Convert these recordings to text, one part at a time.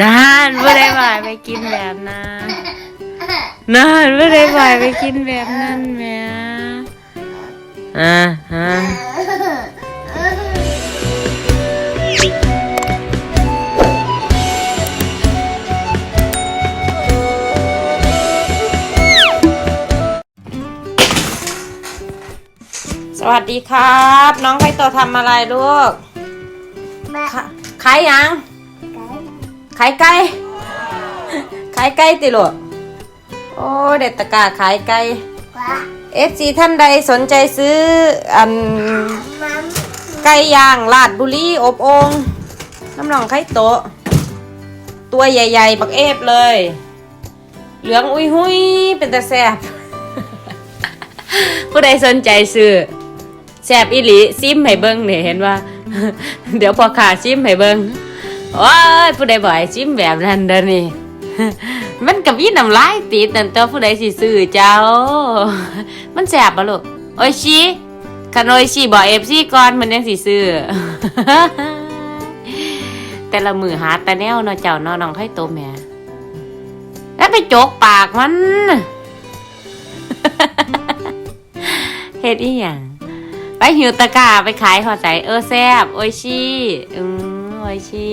นานไม่ได้บ่ายไปกินแบบนั้นนานไม่ได้บ่ายไปกินแบบนั้นแม่อ่าฮะสวัสดีครับ น้องไข่โตทำอะไรลูก ขะขายหยังขายไก่ขายไก่ติลูกโอ้เด็ดตะกร้าขายไก่เอฟซีท่านใดสนใจซื้ออันไก่ย่างลาดบุรีอบโองน้ำหนองไข่โตะตัวใหญ่ๆ บักเอฟเลย เหลืองอุ้ยหุยเป็นตะแซบผู้ใดสนใจซื้อแซบอีหลีซิมให้เบิ้งเนี่ยเห็นว่า เดี๋ยวพอขาซิมให้เบิ้งโอ้ยผู้ใดบ่อยซิมแบบนั้นเด้อนี่ มันกับยี่น้ำลายติดนั่นตัวผู้ใดสิซื้อเจ้า มันแสบปะลูกโอ้ยชีคันโอ้ยชีบอกเอฟซีก่อนมันยังสิซื้อแต่ละมือหาแต่แนวเนาะเจ้าเนาะน้องให้โตแม่แล้วไปโจกปากมันเฮ็ดอีหยัง ไปหิวตะกร้าไปขายหอใส่เออแซบโอชิอืมโอชิ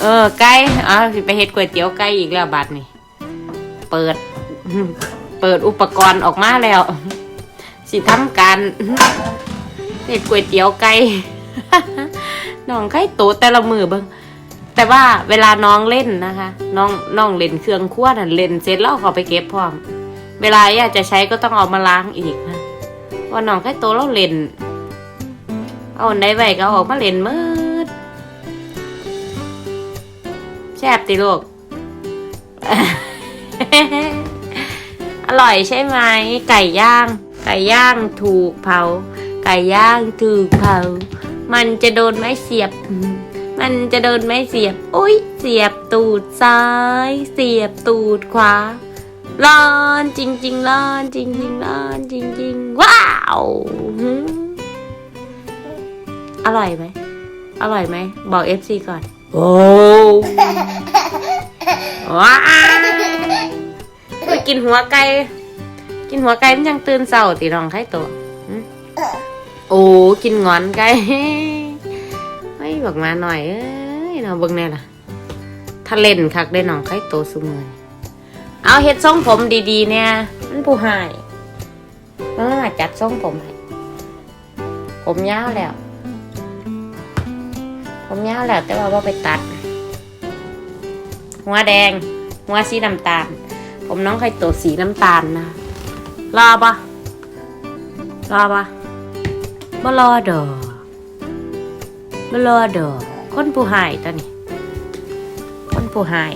เออไก่เอ๋อสิไปเฮ็ดก๋วยเตี๋ยวไก่อีกแล้วบัดนี่เปิด เปิดอุปกรณ์ออกมาแล้ว สิทำการเฮ็ดก๋วยเตี๋ยวไก่น้องไข่โตแต่ละมือเบิ่งแต่ว่าเวลาน้องเล่นนะคะ น้องน้องเล่นเครื่องครัวนั่นเล่นเสร็จแล้วเอาเขาไปเก็บพร้อม เวลาอยากจะใช้ก็ต้องเอามาล้างอีกนะ ว่าน้องแค่โตวเราเล่น เอาอันใดไว้ก็เอาออกมาเล่นมืดแซ่บติลูก อร่อยใช่ไหม ไก่ย่าง ไก่ย่างถูกเผา ไก่ย่างถูกเผา มันจะโดนไม้เสียบ มันจะโดนไม้เสียบ อุ้ยเสียบตูดซ้าย เสียบตูดขวาร้อนจริง ๆ ร้อนจริง ๆ ร้อนจริง ๆ ว้าวหืมอร่อยไหม อร่อยไหม บอกเอฟซีก่อน โอ้ว้าวไปกินหัวไก่ กินหัวไก่มันยังตื่นเศร้าตีรองไข่ตัวหึโอ้ กินงอนไก่ไม่บอกมาหน่อย เอ้ยเนาะเบิ่งแน่ล่ะถ้าเล่นคักได้น้องไข่โตวสุมือเอาเฮ็ดทรงผมดีๆ เนี่ย มันผู้หาย เออจัดทรงผมให้ผมยาวแล้ว ผมยาวแล้ว แต่ว่าว่าไปตัด หัวแดง หัวสีน้ำตาล ผมน้องไข่โตสีน้ำตาลนะรอปะรอปะบ่รอดอกบ่รอดอกคนผู้หายตอนนี้ คนผู้หาย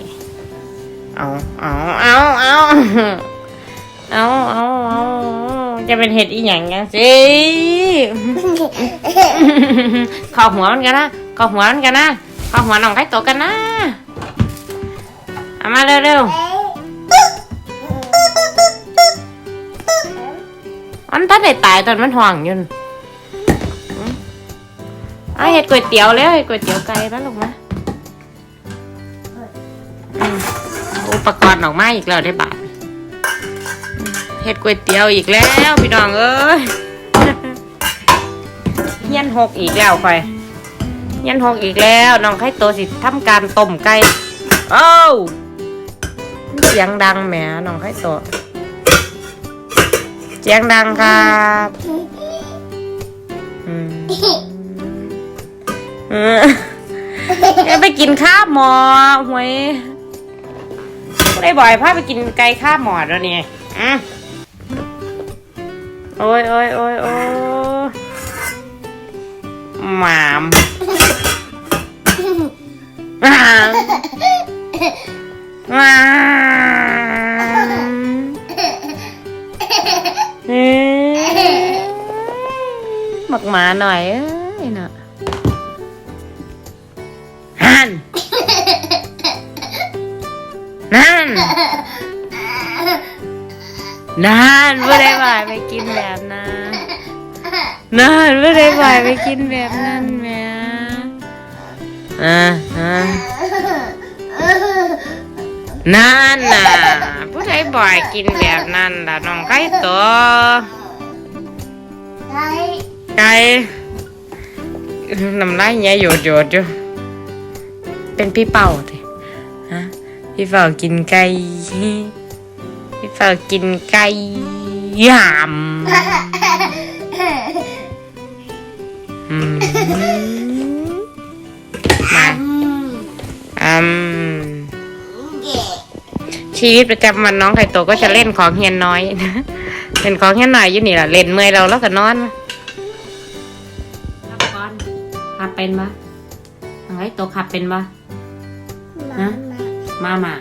เอาเอาเอาเอาเอาเอา จะเป็นเห็ดอีหยังกันสิขอหัวมันกันนะขอหัวมันกันนะขอหัวน้องไข่โตกันนะเอามาเร็วๆมันถ้าได้ตายตอนมันห่วงอยู่น่ะอืมเอาเห็ดก๋วยเตี๋ยวแล้วเห็ดก๋วยเตี๋ยวไก่แล้วลูกนะอืมอุปกรณ์ออกมาอีกแล้วได้บาท เฮ็ดก๋วยเตี๋ยวอีกแล้วพี่น้องเอ้ยเฮียนหกอีกแล้วค่อยเฮียนหกอีกแล้วน้องไข่โตสิทำการต้มไก่โอ้วเสียงดังแหมน้องไข่โตเสียงดังครับอืมเออไปกินข้าวหมอหวยได้บ่อยพาไปกินไก่ข้าวหมอดแล้วเนี่ยอะ โอ้ยโอ้ยโอ้ยโอ้ยหมามหมามหมามเอ้ยหมักหมาหน่อยเอ้ยน่ะฮันนั่น นานไม่ได้บ่ายไปกินแบบนั้นนานไม่ได้บ่ายไปกินแบบนั้นแหม่อ่าอ่านั่นน่ะผู้ใดบ่อยกินแบบนั้นล่ะน้องไก่ตัวไก่ไก่น้ำลายแย่โยดโยดอยู่เป็นพี่เป่าดิฮะพี่เป่ากินไก่ พี่เป่ากินไก่ยำอืมมาอืมชีวิตประจำวันน้องไข่โตก็จะเล่นของเฮียนน้อยเล่นของเฮียนน้อยอยู่นี่แหละเล่นเมื่อยเราแล้วก็นอนขับก่อนขับเป็นปะน้องโตขับเป็นปะฮะมามา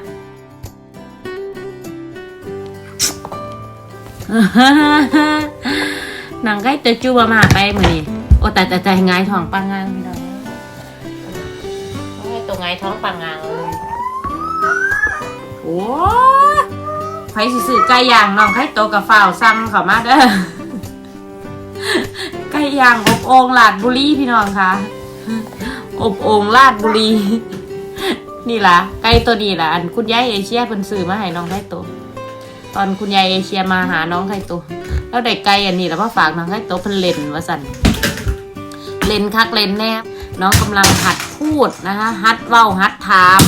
หนังใกล้จะจูบมาไปมือนี่โอ้แต่แต่ใจงายท้องปังงางพี่น้องให้ตัวงายท้องปังงางเลยโอ้ใครสิซื้อไก่ย่างน้องไข่โตกับฝ้าวซ้ำเขามาเด้อไก่ย่างอบโอ่งลาดบุรีพี่น้องคะอบโอ่งลาดบุรีนี่ล่ะไก่ตัวนี้ล่ะอันคุณยายเอเชียเพิ่นซื้อมาให้น้องไข่โต ตอนคุณยายเอเชียมาหาน้องไข่โตแล้วได้ไก่อันนี้แล้วมาฝากน้องไข่โตเพิ่นเล่นว่าสั่นเล่นคักเล่นแนบน้องกำลังหัดพูดนะคะ หัดเว้าหัดถาม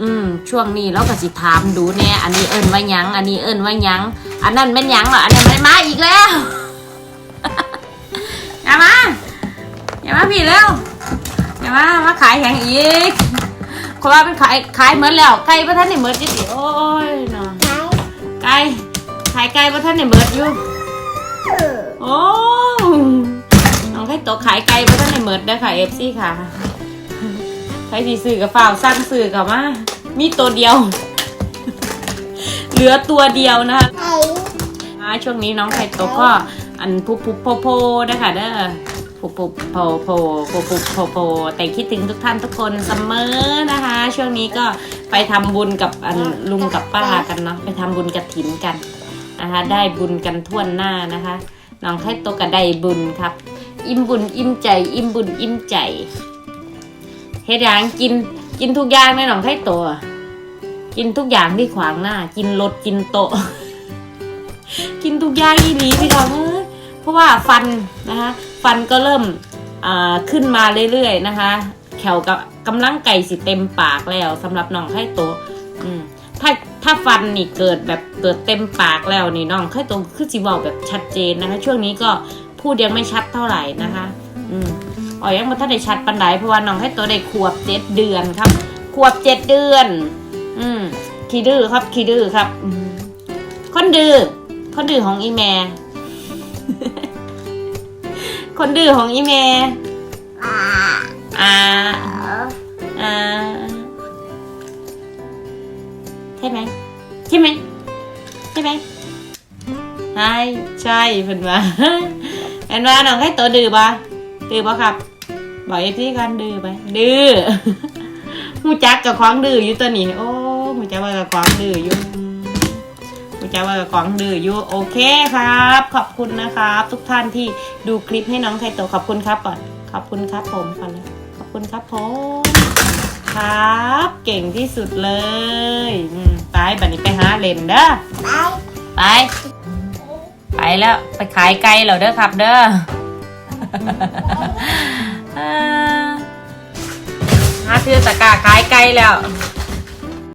อืม ช่วงนี้เราก็สิถามดูแน่อันนี้เอิ้นว่ายัง อันนี้เอิ้นว่ายัง อันนั้นเป็นยังเหรออันนั้นไม่มาอีกแล้วอย่ามาอย่ามาพี่เร็วอย่ามามาขายแข่งอีกเพราะว่าเป็นขายขายเหมือนแล้วไก่พระท่านนี่เหมือนจิตโอ้ยน ไก่ไก่ขายไก่พระท่านนี่เหมือนอยู่เออโอ้น้องไข่โตขายไก่พระท่านนี่เหมือนได้อค่ะเอฟซีค่ะใครสีสื่อกับฝ่าวสร้างสื่อกับมามีตัวเดียว เหลือตัวเดียวนะคะไก่อ่าช่วงนี้น้องไข่โตก็อันพุบพุบโพโพนะคะเด้อ พุบพุบโพโพพุบพุบโพโพแต่คิดถึงทุกท่านทุกคนเสมอนะคะ ช่วงนี้ก็ไปทำบุญกับอันลุงกับป้ากันเนาะไปทำบุญกระถินกันนะคะ ได้บุญกันทั่วหน้านะคะน้องไข่โตก็ไดบุญครับ อิ่มบุญอิ่มใจ อิ่มบุญอิ่มใจเฮ็ดยังกินกินทุกอย่างในน้องไข่ตอะกินทุกอย่างที่ขวางหน้า กินรถกินโต๊ะกินทุกอย่างอีหลีพี่น้องเพราะว่าฟันนะคะ ฟันก็เริ่มขึ้นมาเรื่อยๆนะคะแขวกับกำลังไก่สิเต็มปากแล้วสำหรับน้องไข่โตถ้าถ้าฟันนี่เกิดแบบเกิดเต็มปากแล้วนี่น้องไข่โตคือสิบอกแบบชัดเจนนะคะ ช่วงนี้ก็พูดยังไม่ชัดเท่าไหร่นะคะ อืมอ๋อยังมาถ้าได้ชัดปันไดเพราะว่าน้องไข่โตได้ขวบเจ็ดเดือนครับ ขวบเจ็ดเดือน อืมขี้ดื้อครับขี้ดื้อครับคนดื้อคนดื้อของอีแม่ คนดื้อของอีแม่อ่าอ่าใช่ไหมใช่ไหมใช่ไหมใช่ใช่เพิ่นว่าเห็นว่าน้องให้ตัวดื้อปะดื้อปะครับบอกไอ้ที่กันดื้อไปดื้อหูจักกับของดื้ออยู่ตัวนี้โอ้หูจักว่ากับของดื้ออยู่ อืมหูจักว่าของดื้ออยู่โอเคครับ ขอบคุณนะครับ ทุกท่านที่ดูคลิปให้น้องไคโตขอบคุณครับก่อนขอบคุณครับผมก่อนเลยขอบคุณครับผมครับ เก่งที่สุดเลยไปบัดนี้ไปหาเลนเด้อไก่ไปไปแล้วไปขายไก่แล้วเด้อครับ เด้ออ่าหาซื้อตะกาขายไก่แล้ว